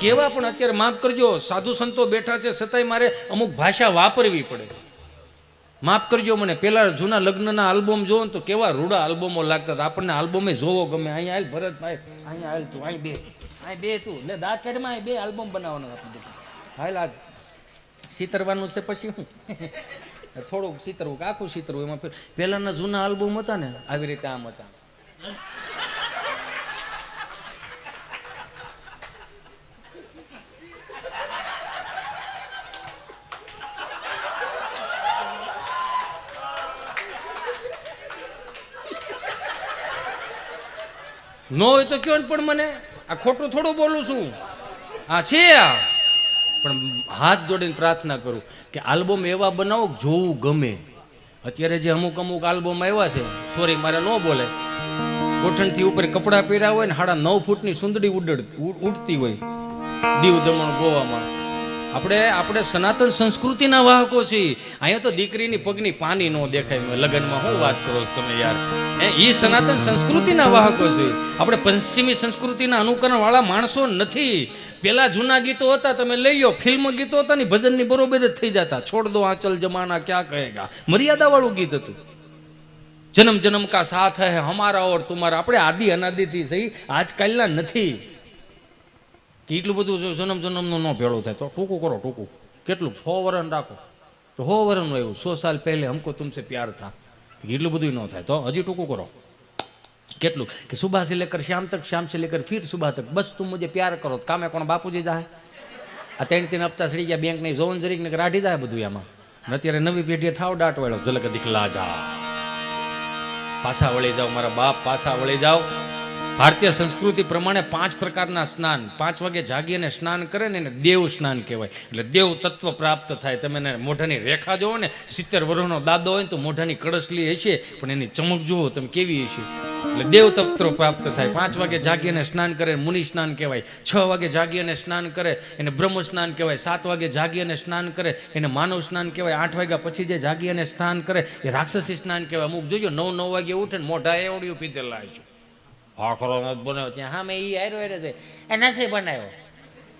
કેવા પણ અત્યારે માફ કરજો, સાધુ સંતો બેઠા છે છતાંય મારે અમુક ભાષા વાપરવી પડે માફ કરજો મને, પેલા જૂના લગ્નના આલ્બમ જોવો ને તો કેવા રૂડા આલ્બમો લાગતા હતા. આપણને આલ્બમે જોવો ગમે. અહીંયા આવેલ ભરતભાઈ, અહીંયા આવેલ તું, અહીં બે. અહીં બે તું. ને દાખેડમાં બે આલ્બમ બનાવવાનો આપણે હાલ આ સીતરવાનું છે પછી હું. થોડુંક સીતરવું આખું સીતરવું એમાં પહેલાંના જૂના આલ્બમ હતા ને, આવી રીતે આમ હતા. નો હોય તો કયો પણ મને? આ ખોટું થોડું બોલું છું. આ છે આ. પણ હાથ જોડીને પ્રાર્થના કરું કે આલ્બમ એવા બનાવો જોવું ગમે. અત્યારે જે અમુક અમુક આલ્બમ આવ્યા છે સોરી મારે ન બોલે. ગોઠણથી ઉપર કપડાં પહેર્યા હોય ને સાડા નવ ફૂટની સુંદડી ઉડડ, ઉડતી હોય. દીવ દમણ ગોવામાં. આપણે આપણે સનાતન સંસ્કૃતિના વાહકો છીએ. અહીંયા તો દીકરીની પગની પાની ન દેખાય. લગ્નમાં શું વાત કરો છો તમે યાર? એ ઈ સનાતન સંસ્કૃતિના વાહકો છે આપણે પશ્ચિમી સંસ્કૃતિના અનુકરણવાળા માણસો નથી. પેલા જૂના ગીતો હતા, તમે લઈ લો ફિલ્મ ગીતો હતા ને, ભજનની બરોબર જ થઈ જતા. છોડ દો આંચલ જમાના, ક્યાં કહેગા? મર્યાદાવાળું ગીત હતું. જન્મ જન્મ કા સાથ હે હમારા ઓર તુમારા. આપણે આદિ અનાદિથી સહી. આજકાલના નથી. કે એટલું બધું જન્મ જન્મનું ન ભેળો થાય તો ટૂંકું કરો, ટૂંકું. કેટલું? સો વરણ રાખો. તો હો વરણનું આવ્યું સો સાલ પહેલે હમકો તુમસે પ્યાર થા. એટલું બધું ન થાય. તો હજી ટૂંકું કરો. કેટલું? કે સુભાષી સે લેકર શામ તક શામ સે લેકર ફિર સુબહ તક. બસ તું મુજે પ્યાર કરો. કામે કોણ બાપુજી જાય આ ત્રણ તેને હપ્તા સડી ગયા બેંક નહીં જોવન જરીક ને રાઢી જાય બધું એમાં અને અત્યારે નવી પેઢીએ થાવ દાટ વાળો. ઝલક દીકલા જા પાછા વળી જાઓ, મારા બાપ, પાછા વળી જાઓ. ભારતીય સંસ્કૃતિ પ્રમાણે પાંચ પ્રકારના સ્નાન. પાંચ વાગે જાગી અને સ્નાન કરે ને એને દેવ સ્નાન કહેવાય. એટલે દેવ તત્વ પ્રાપ્ત થાય. તમે એને મોઢાની રેખા જોવો ને, સિત્તેર વર્ષનો દાદો હોય ને તો મોઢાની કડસલી હશે, પણ એની ચમક જુઓ, તમે કેવી હશે? એટલે દેવ તત્વ પ્રાપ્ત થાય. પાંચ વાગે જાગી અને સ્નાન કરે મુનિ સ્નાન કહેવાય. છ વાગે જાગી અને સ્નાન કરે, એને બ્રહ્મ સ્નાન કહેવાય. સાત વાગે જાગી અને સ્નાન કરે, એને માનવ સ્નાન કહેવાય. આઠ વાગ્યા પછી જે જાગી અને સ્નાન કરે, એ રાક્ષસી સ્નાન કહેવાય. અમુક જોજો, નવ નવ વાગે ઉઠે ને મોઢા એવડ્યું પીધેલા છે આખરો નથી બનાવ્યો ત્યાં હા મેં એ આયરો આયરો છે. એ નથી બનાવ્યો.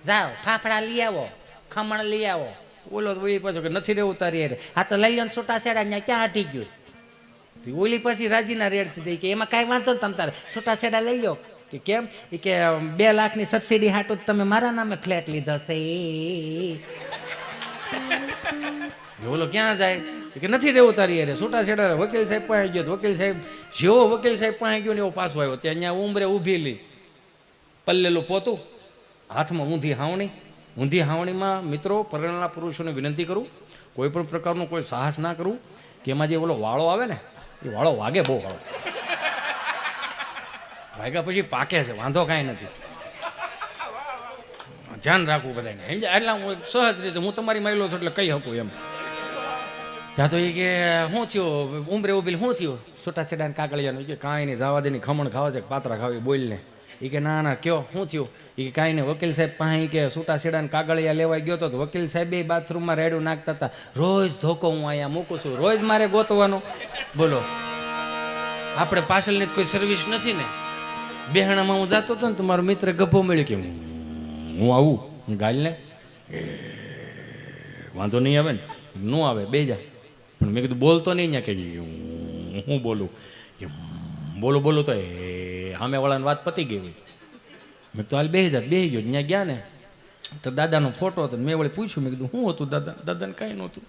જાઓ, ફાફડા લઈ આવો, ખમણ લઈ આવો. ઓલો તો ઓલી પાછો કે નથી રહેવું તારી હારે. આ તો લઈ લો છોટા છેડા ત્યાં ક્યાં હટી ગયું ઓલી પછી રાજીના રેડ થઈ કે એમાં કાંઈ વાંધો નહીં તમ તારે. છૂટા છેડા લઈ લો કે કેમ? એ કે બે લાખની સબસિડી હાટું તમે મારા નામે ફ્લેટ લીધો છે. ઓલો ક્યાં જાય? કે, નથી રહેવું તારી અરે છૂટા છેડા વકીલ સાહેબ પાસે ગયો વકીલ સાહેબ, જેવો વકીલ સાહેબ પાસે ગયો ને એવો પાછો આવ્યો. ત્યાં અહીંયા ઉમરે ઊભી લી. પલ્લેલું પોતું. હાથમાં ઊંધી હાવણી. ઊંધી હાવણીમાં મિત્રો, પરણેલા પુરુષોને વિનંતી કરું. કોઈ પણ પ્રકારનું કોઈ સાહસ ના કરવું કે એમાં જે ઓલો વાળો આવે ને, એ વાળો વાગે બહુ વાળો. વાગ્યા પછી પાકે છે, વાંધો કાંઈ નથી. ધ્યાન રાખવું બધાને સમજ્યા? એટલે હું સહજ રીતે, હું તમારી માયલો છું એટલે કહી શકું એમ. ત્યાં તો એ કે શું થયું? ઉમરે ઊભી શું થયું? છૂટાછેડા ને કાકડિયાનું કે, કાંઈ નહીં, જવા દેની ખમણ ખાવા છે, પાત્રા ખાવી બોલને એ કે, ના ના, કયો? શું થયું? એ કે, કાંઈ નહીં, વકીલ સાહેબ પાસે કે છૂટાછેડા ને કાગળિયા લેવા ગયો હતો તો વકીલ સાહેબ એ બાથરૂમમાં રેડું નાખતા હતા. રોજ ધોકો હું અહીંયા મૂકું છું, રોજ મારે ગોતવાનો. બોલો. આપણે પાછળની કોઈ સર્વિસ નથી ને? બેહણામાં હું જતો હતો ને, તો મારો મિત્ર ગભો મળ્યો કે હું આવું? ગાલને? વાંધો નહીં આવે ને. ન આવે, બે જા. પણ મેં કીધું બોલતો નહીં ત્યાં કે હું બોલું? કે બોલો બોલો તો એ સામેવાળાની વાત પતી ગઈ હોય. મેં તો હાલ બે હજાર બે ગયો. ત્યાં ગયા ને? તો દાદાનો ફોટો હતો મેં વળી પૂછ્યું, મેં કીધું શું હતું દાદા? દાદાને કાંઈ નહોતું.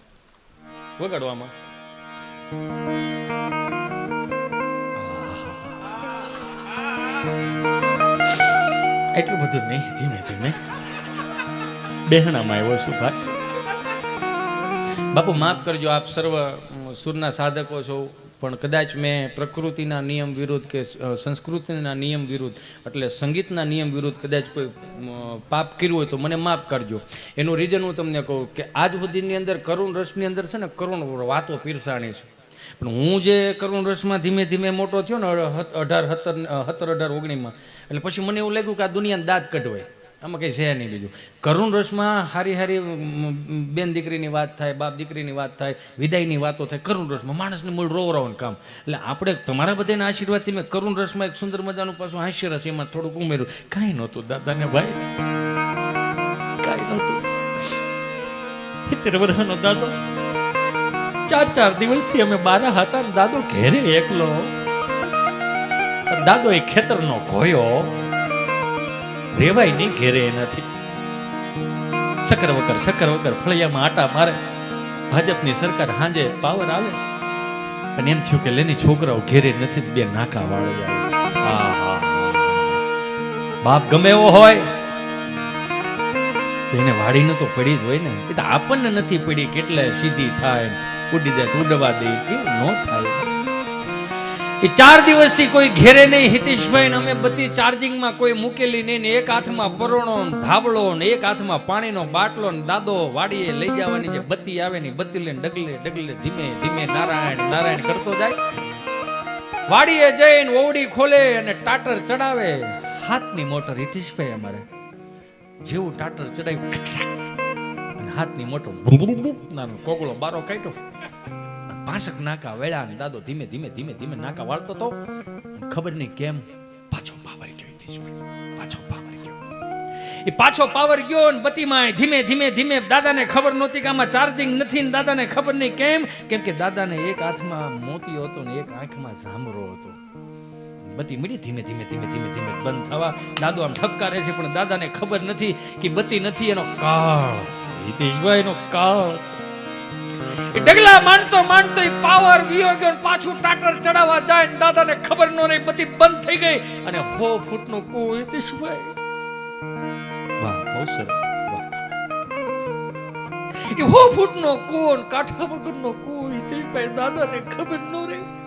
વગાડવામાં. એટલું બધું નહીં, ધીમે ધીમે. બેહણામાં આવ્યો છું ભાઈ. બાપુ, માફ કરજો, આપ સર્વ સુરના સાધકો છો, પણ કદાચ મેં પ્રકૃતિના નિયમ વિરુદ્ધ કે સંસ્કૃતિના નિયમ વિરુદ્ધ, એટલે સંગીતના નિયમ વિરુદ્ધ કદાચ કોઈ પાપ કર્યું હોય તો મને માફ કરજો. એનું રીઝન હું તમને કહું કે આજ સુધીની અંદર કરુણ રસની અંદર છે ને, કરુણ વાતો પીરસાણી છે. પણ હું જે કરુણ રસમાં ધીમે ધીમે મોટો થયો ને અઢાર સત્તર સત્તર અઢાર ઓગણીમાં. એટલે પછી મને એવું લાગ્યું કે આ દુનિયાને દાંત કઢવાય. આમાં કંઈ છે નહીં બીજું. કરુણ રસમાં હારી હારી બેન દીકરીની વાત થાય, બાપ દીકરીની વાત થાય, વિદાયની વાતો થાય, કરુણ રસમાં માણસને મૂળ રોવરાવાનું કામ. એટલે આપણે તમારા બધાના આશીર્વાદથી મેં કરુણ રસમાં એક સુંદર મજાનું પાછું હાસ્ય રસ એમાં થોડુંક ઉમેર્યું. કાંઈ નહોતું, દાદાને ભાઈ. કાંઈ નહોતું. દાદો. ચાર ચાર દિવસથી અમે બારા હતા દાદો ઘેરે એકલો. દાદો એ ખેતરનો ઘોયો રેવાય નહીં ઘેરે એનાથી. સકર વકર સકર વકર, ફળિયામાં આટા મારે. ભાજપની સરકાર હાંજે પાવર આવે. પણ એમ થયું કે લેની છોકરાઓ ઘેરે નથી બે નાકા વાળી આવે. બાપ ગમે એવો હોય, તો એને વાડીને તો પડી જ હોય ને. એ તો આપણને નથી પડી, કેટલે સીધી થાય ઉડી જાય ઉડવા દે એવું ન થાય. એ ચાર દિવસથી કોઈ ઘેરે નહીં હિતેશભાઈ અમે બધી ચાર્જિંગમાં કોઈ મૂકેલી નહીં ને એક હાથમાં પરોણો ધાબળો ને એક હાથમાં પાણીનો બાટલો ને દાદો વાડીએ લઈ જવાની જે બત્તી આવે ને બત્તી લઈને ડગલે ડગલે ધીમે ધીમે નારાયણ નારાયણ કરતો જાય. વાડીએ જઈને ઓવડી ખોલે અને ટાટર ચડાવે. હાથની મોટર હિતેશભાઈ અમારે. જેવું ટાટર ચડાવ્યું હાથની મોટો નાનો કોગળો બારો કાઢ્યો. પાછક પાસક નાકા વેળા અને દાદો ધીમે ધીમે ધીમે ધીમે નાકા વાળતો તો ખબર નહીં કેમ પાછો પાવર ગયો પાછો પાવર ગયો. એ પાછો પાવર ગયો ને બતીમાં ધીમે ધીમે ધીમે દાદાને ખબર નહોતી કે આમાં ચાર્જિંગ નથી ને દાદાને ખબર નહીં કેમ? કેમ કે દાદાને એક હાથમાં મોતી હતો ને એક આંખમાં ઝામરો હતો. બત્તી મળી, ધીમે ધીમે ધીમે ધીમે ધીમે બંધ થવા. દાદો આમ ઠપકારે છે, પણ દાદાને ખબર નથી કે બત્તી નથી, એનો કાળ છે. હિતેશભાઈ નો કાળ છે. ડગલા માંડતો માંડતો પાવર વિયો ગયો પાછું ટાટર ચડાવવા જાય ને દાદાને ખબર ન રહી બધી બંધ થઈ ગઈ. અને હો ફૂટનો કો હિતેશભાઈ. વાહ, બહુ સરસ. એ હો ફૂટનો કોણ ને વગરનો કો હિતેશભાઈ, દાદાને ખબર ન રહી.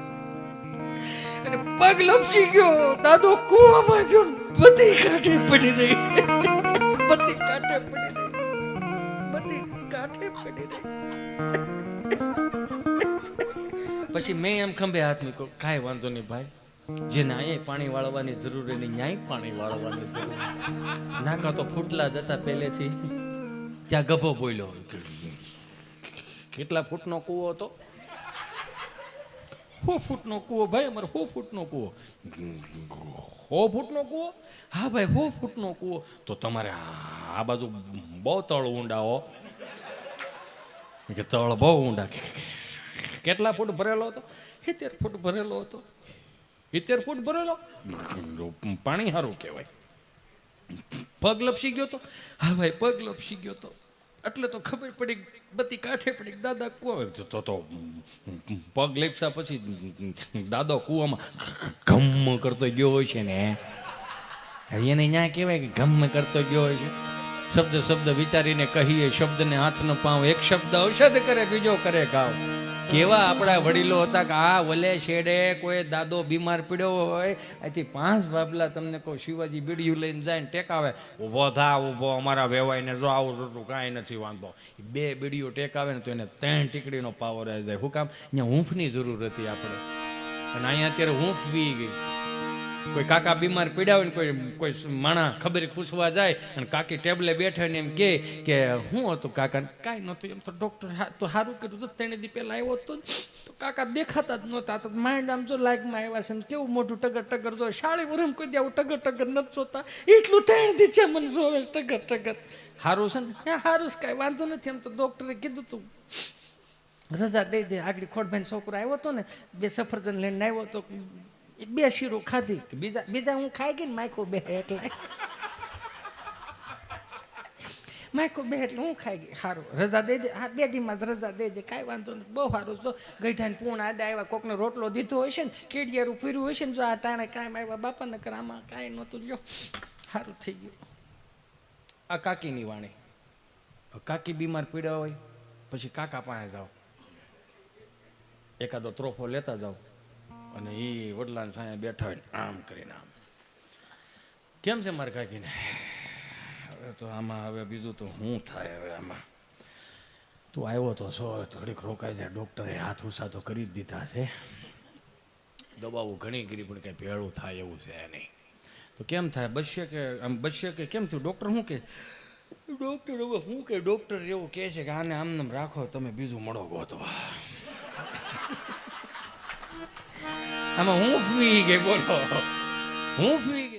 અને પગ લપસી ગયો. દાદો કૂવામાં ગયો. બધી કાંઠે પડી રહી. બધી કાંઠે પડી રહી. બધી કાંઠે પડી રહી. પછી મેં એમ ખંભે હાથ મૂક્યો, કાંઈ વાંધો નહીં ભાઈ. જેને અહીંયા પાણી વાળવાની જરૂર એની ન્યાય પાણી વાળવાની જરૂર નાકા તો ફૂટલા જતા પહેલેથી. ત્યાં ગભો બોલ્યો. કેટલા ફૂટનો કૂવો હતો? હો ફૂટનો કૂવો, ભાઈ, અમારે હો ફૂટનો કૂવો. હો ફૂટનો કૂવો? હા, ભાઈ, હો ફૂટનો કૂવો. તો તમારે આ બાજુ બહુ તળ ઊંડા હો કે તળ બહુ ઊંડા. કેટલા ફૂટ ભરેલો હતો? સિત્તેર ફૂટ ભરેલો હતો. સિત્તેર ફૂટ ભરેલો? પાણી સારું કહેવાય. પગ લપસી ગયો તો? હા, ભાઈ, પગ લપસી ગયો તો. એટલે તો ખબર પડી, બધી કાંઠે પડી દાદા કુવા તો તો પગ લેપસા પછી દાદો કૂવામાં ગમ કરતો ગયો હોય છે ને. એને ત્યાં કહેવાય કે ગમ કરતો ગયો હોય છે. શબ્દ શબ્દ વિચારીને કહીએ, શબ્દને હાથનો પાવ એક શબ્દ ઔષધ કરે, બીજો કરે ઘાવ કેવા આપણા વડીલો હતા કે આ વલે શેડે કોઈ દાદો બીમાર પડ્યો હોય અહીંથી પાંચ બાબલા તમને કહું, શિવાજી બીડિયું લઈને જાય ને ટેકાવે. ઊભો થા, ઊભો, અમારા વેવાઈને જો આવું રોટું કાંઈ નથી વાંધો. બે બીડીઓ ટેકાવે ને તો એને ત્રણ ટીકડીનો પાવર આવી જાય. હું કામ, અહીંયા હૂંફની જરૂર હતી આપણે. અને અહીંયા અત્યારે હૂંફ વી ગઈ. કોઈ કાકા બીમાર પડ્યા હોય ને કોઈ કોઈ માણા ખબર પૂછવા જાય અને કાકી ટેબલે બેઠા ને એમ કે કે શું હતું કાકા? કાંઈ નહોતું. એમ તો ડૉક્ટર તો સારું કર્યું. તો તેણે દી પહેલાં આવ્યો હતો તો કાકા દેખાતા જ નહોતા. તો માઇન્ડ આમ જો લાઇકમાં આવ્યા છે ને કેવું મોટું ટગર ટગર જો શાળી વરમ કોઈ દે આવું ટગર ટગર નથી જોતા. એટલું ત્રણ દી છે મને જોવે ટગર ટગર. સારું છે ને? હા સારું છે. કાંઈ વાંધો નથી. એમ તો ડૉક્ટરે કીધું તું. રજા દઈ દે. આગળ ખોટભાઈ છોકરો આવ્યો હતો ને બે સફરજન લઈને આવ્યો તો એ બે શીરો ખાધી. બીજા બીજા હું ખાઈ ગઈ ને માયકો બે એટલે. માયકો બે એટલે હું ખાઈ ગઈ. સારું રજા દઈ દે. હા, બે દીમાં જ રજા દઈ દે. કાંઈ વાંધો નથી. બહુ સારું તો ગઈઠાને પૂણ આડા આવ્યા, કોકને રોટલો દીધો હોય છે ને, કેડિયારું પીર્યું છે ને, જો આ ટાણે કાંઈ આવ્યા બાપાને કર આમાં કાંઈ નહોતું. લ્યો સારું થઈ ગયું. આ કાકીની વાણી. કાકી બીમાર પીડા હોય, પછી કાકા પાસે જાઓ. એકાદો ત્રોફો લેતા જાઓ. અને એ વડલાને સાયા બેઠા હોય આમ કરીને આમ. કેમ છે મારા કાકીને? હવે તો આમાં, હવે બીજું તો શું થાય હવે આમાં? તું આવ્યો તો છો થોડીક રોકાઈ જાય. ડૉક્ટરે હાથ ઉસા તો કરી જ દીધા છે. દવાઓ ઘણી કરી પણ કંઈ ભેળું થાય એવું છે નહીં. તો કેમ થાય? બચશે કે, આમ બચશે કે કેમ થયું? ડૉક્ટર શું કે? ડૉક્ટર હવે શું કે? ડૉક્ટર એવું કહે છે કે આને આમ નામ રાખો, તમે બીજું મળો ગોતવા આમાં હું ફી ગઈ બોલો? હું ફી ગઈ